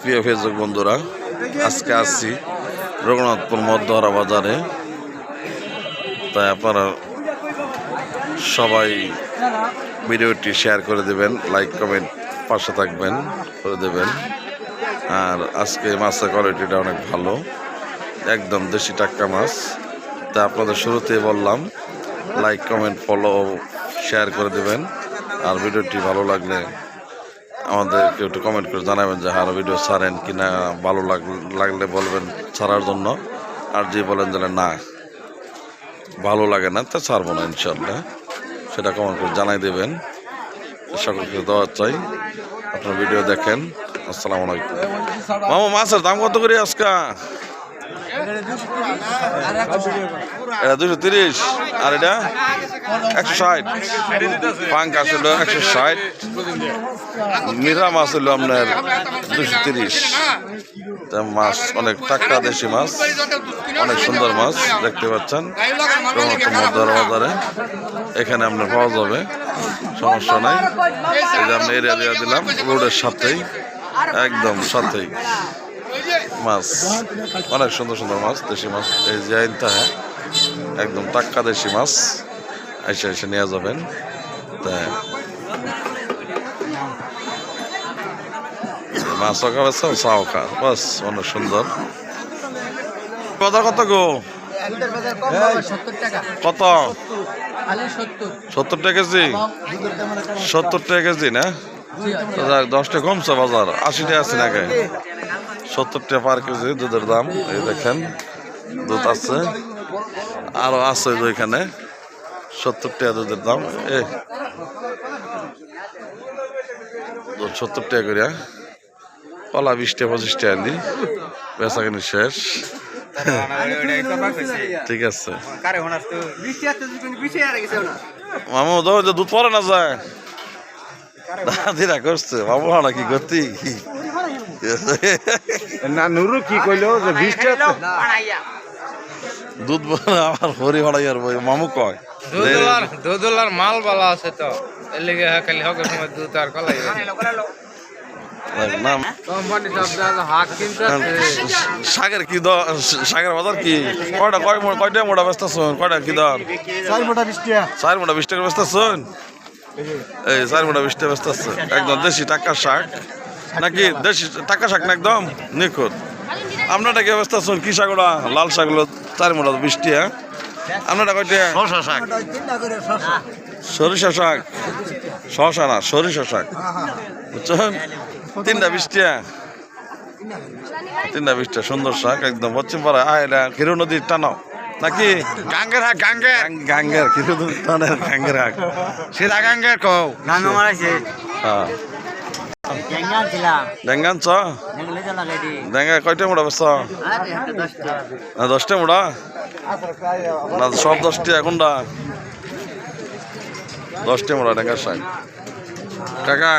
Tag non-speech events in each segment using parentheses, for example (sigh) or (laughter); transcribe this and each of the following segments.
প্রিয় ফেসবুক বন্ধুরা, আজকে আসছি রঘুনাথপুর মধ্যহরা বাজারে। তাই আপনারা সবাই ভিডিওটি শেয়ার করে দেবেন, লাইক, কমেন্ট পাশে থাকবেন, করে দেবেন। আর আজকে মাছের কোয়ালিটিটা অনেক ভালো, একদম দেশি টাটকা মাছ। তা আপনাদের শুরুতেই বললাম, লাইক, কমেন্ট ফলো শেয়ার করে দেবেন। আর ভিডিওটি ভালো লাগলে আমাদেরকে একটু কমেন্ট করে জানাবেন যে আরও ভিডিও ছাড়েন কি না ভালো লাগ- লাগলে বলবেন ছাড়ার জন্য। আর যে বলেন যে, না, ভালো লাগে না, তা ছাড়বো না ইনশাল্লাহ সেটা কমেন্ট করে জানাই দেবেন। সকলকে দেওয়া চাই। আপনার ভিডিও দেখেন। আসসালামু আলাইকুম। মামা, মাছের দাম কত করে আজকা? এটা দুশো তিরিশ। আর এটা? একশো ষাট। পাঙ্কাশ হলো একশো ষাট। মিরা মাছ হলো আপনার দুশো তিরিশ। মাছ অনেক টাটকা দেশি মাছ। অনেক সুন্দর মাছ, দেখতে পাচ্ছেন। বাজারে এখানে আপনার পাওয়া যাবে। সমস্যা নাই। এই যে আপনি এরিয়া দিয়ে দিলাম রোডের সাথেই। একদম সাথেই। মাছ অনেক সুন্দর সুন্দর মাছ দেশি মাছ এই যে আইনটা হ্যাঁ? একদম টাক্কা দেশি মাছ এসে এসে নিয়ে যাবেন। বাস অনেক সুন্দর। কত গো? সত্তর কত? সত্তর। সত্তর টাকা কেজি? সত্তর টাকা কেজি না? তো যাক, দশ টাকা কমছে বাজার। আশি টাকা আছে নাকি? সত্তর টাকা পার কেজি দুধের দাম, এই দেখেন, দুধ আছে। আরও আছে যে এখানে সত্তর টাকা দুধের দাম। এ সত্তর টাকা করিয়া কলা বিশ টাকা পঁচিশ টাকা আনলি বেচা কিনি শেষ। ঠিক আছে। মামু দাও দুধ পরে না যায়। দাদিরা করছে, মামু, হানা কি করতি? (laughs) না নুরু কি কইলো যে বিশটা দুধ বলে আমার হরি হড়াই আর বই মামু কয়? দুধলার দুধলার মাল বালা আছে তো। এর লিগে খালি হকের সময় দুধ আর কলাই কি দর শাকের বাজার কি? কয়টা কয় কয়টা মোটা ব্যস্ত শুন? কয়টা কি দর? চার মোটা বিশ টাকা। চার মোটা বিশ টাকা ব্যস্ত শুন? এই চার মোটা বিশ টাকা ব্যস্ত একদম দেশি টাকা শাক। নাকি দেশি টাকা শাক না একদম? নিখুঁত। আপনারটা কি ব্যস্ত শুন কি শাক লাল শাকগুলো চার মোটা বিশ টাকা আপনারটা কয়টা? শশা শাক। সরিষা শাক। শশা না সরিষা শাক। বুঝছেন? তিনটা বিশ টাকা তিনটা বিশটা সুন্দর শাক একদম। পশ্চিম পাড়া আয় এটা ক্ষীর নদীর টানাও নাকি? গাঙ্গের হাক গাঙ্গে গাং- গাঙ্গের ক্ষীর নদীর টানের গাঙ্গের হাক। সেটা গাঙ্গের কও গাঙ্গ মারাইছে। হ্যাঁ। ডেঙ্গা গাড়ি ডেঙ্গা কয়টা মোড়া বেশ না দশটা মোড়া? না সব দশটি এখনটা দশটা মোড়া ডেঙ্গার শাক। কাকা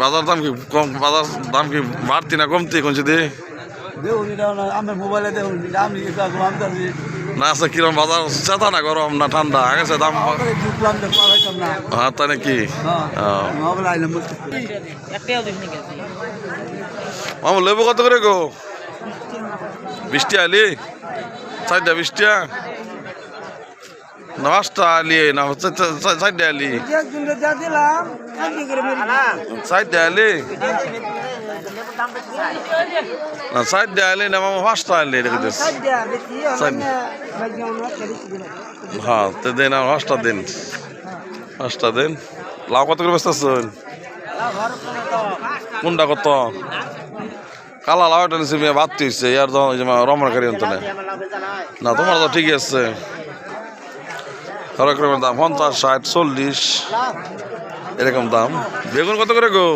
বাজার দাম কি কম বাজার দাম কি বাড়তি না কমতি কোনছি দি আমার মোবাইলে না আছে কিরম বাজার? চেতা না গরম না ঠান্ডা? আগেছে দাম হ্যাঁ তাই নাকি? হ্যাঁ। মামু লেবু কত করে গো? বৃষ্টি আলি চারটা বৃষ্টি না পাঁচটা আলি না চারটা আলি। চারটা আলি? না চারটা আলি না, মামু, পাঁচটা আলি রেখে হ্যাঁ তো দিন আর পাঁচটা দিন। পাঁচটা দিন। লাউ কত করে ব্যস্ত আছেন কোনটা কত? কালা লাউ এটা মেয়ে, বাদ তুইছে ইয়ার রমন কারি অন্তনে। না, তোমার তো ঠিকই আছে। রকমের দাম, পঞ্চাশ, ষাট, চল্লিশ। এরকম দাম। বেগুন কত করে গো?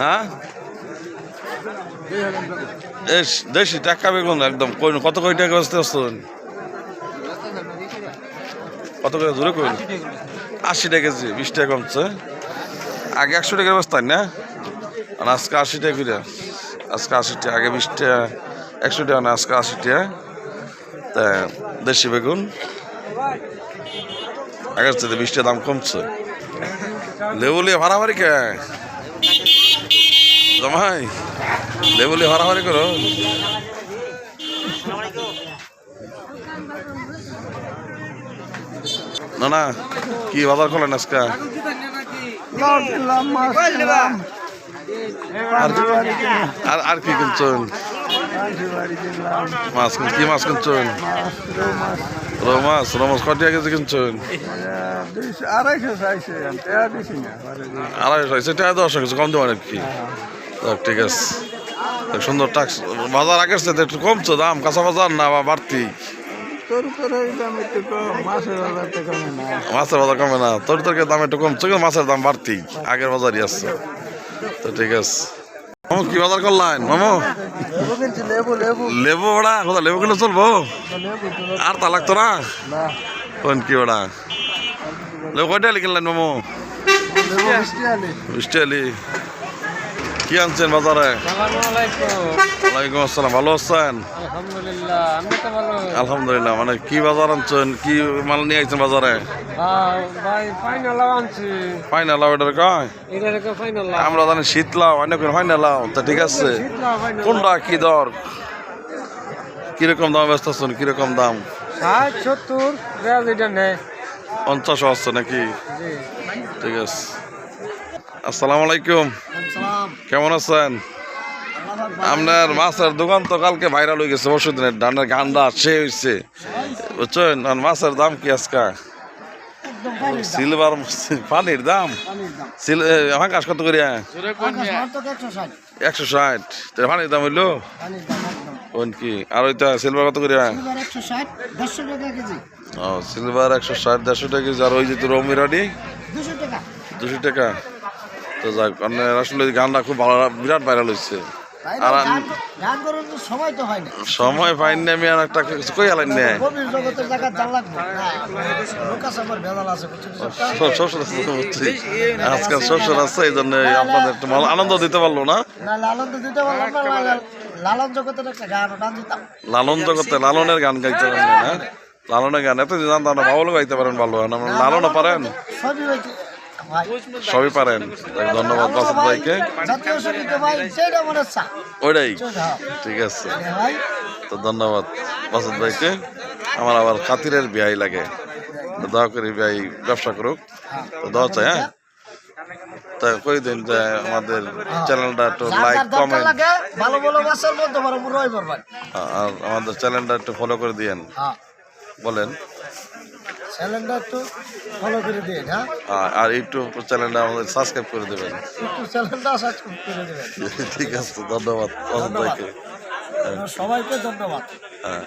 হ্যাঁ? দেশি টাকা বেগুন একদম কই, কত কই টাকা ব্যস্ত আসছেন? কত করে দূরে কই আশি টাকা কেজি, বিশ টাকা কমছে। আগে একশো টাকার ব্যস্তাই না? আজকে আশি টাকা করে। আজকে আশি টাকা, আগে বিশ টাকা, একশো টাকা না, আজকে আশি টাকা। তা দেশি বেগুন। আগের থেকে বিশ দাম কমছে। লেবুলি ভাড়াভাড়ি কে? জামাই লেবুলি ভাড়াভাড়ি করো। না না কি বাজার করলেন আজকে? আর আর কি কিনছেন? মাছ কি মাছ কিনছেন? মাছ রৌ মাছ রো মাছ রো মাছ কটিয়া কেজি কিনছেন? আড়াইশো চাইছে সেটা দশ কিছু কম দেবো নাকি? ঠিক আছে। সুন্দর টাক্স বাজার আগের সাথে একটু কমছে, দাম কাঁচা বাজার না বা বাড়তি? তোর মাছের বাজার কমে না তোর তরকারির দাম একটু কমছে, কিন্তু মাছের দাম বাড়তি, আগের বাজারই আছে। তো ঠিক আছে। মামু কি বাজার করলেন? মামু? লেবু ওড়া কোথা লেবু কিনে চলবো? আর তা লাগতো না? কোন কি ওড়া লেবু কয়টা কিনলেন মামু? বৃষ্টি আলি। কি আনছেন বাজারে? ওয়ালাইকুম আসসালাম ভালো আছেন? আলহামদুলিল্লাহ মানে কি বাজার আনছেন? কি মাল নিয়ে আইছেন বাজারে? এটার কয়? আমরা জানি শীত লাউ অনেক ফাইনাল লাউ তা ঠিক আছে। কোনটা কি দর? কীরকম দাম ব্যস্ত আছেন? কীরকম দাম? ষাট সত্তর পঞ্চাশ আছে নাকি? ঠিক আছে। আসসালামু আলাইকুম। কেমন আছেন? আপনার মাছের দোকান তো কালকে ভাইরাল হয়ে গেছে পরশু দিনের ধানের গান্ডা সে হয়েছে বুঝছেন? আর মাছের দাম কি আজকা? সিলভার পানির দাম? আকাশ কত করিয়া? একশো ষাট। পানির দাম হইল? কি? আর ওইটা সিলভার কত করিয়া? ও সিলভার একশো ষাট দেড়শো টাকা কেজি। আর ওই যে তোর অমিরাডি দুশো টাকা। তো যাক মানে আসলে গানটা খুব ভালো বিরাট ভাইরাল হচ্ছে আর সময় তো না। আমি আর একটা কিছু কই আলাইন না। গভীর জগতের জায়গা জান লাগবে। না লোক আছে আমার ভেজাল আছে বুঝছেন? সবটা? শ্বশুর আছে তো বুঝছি। আজকাল শ্বশুর আছে এই জন্য আপনাদের একটু আনন্দ দিতে পারল না। লালন দিতে জগতের একটা গান ওটা দিতাম। লালন জগতে লালনের গান গাইতে পারেন না? লালনের গান এত জানতাম না বাবুলও গাইতে পারেন ভালো লালনও পারেন? সবই হয়েছে। সবই পারেন। ধন্যবাদ বাসুদ ভাই ভাইকে। ওইটাই। ঠিক আছে। তো ধন্যবাদ বাসুদ ভাইকে। আমার আবার খাতিরের বিয়াই লাগে। দয়া করে বিয়াই ব্যবসা করুক। তো দোয়া চাই হ্যাঁ? তা কই দিন যে আমাদের চ্যানেলটা একটু লাইক কমেন্ট ভালো ভালো বাসার মধ্যে বড় রই পারবেন আর আমাদের চ্যানেলটা একটু ফলো করে দিয়েন। হ্যাঁ। বলেন। চ্যানেলটা একটু ফলো করে দিন হ্যাঁ? আর- ইউটিউব চ্যানেলটা আমাদের সাবস্ক্রাইব করে দেবেন। একটু চ্যানেলটা সাবস্ক্রাইব করে দেবেন। ঠিক আছে ধন্যবাদ। সবাইকে ধন্যবাদ। হ্যাঁ।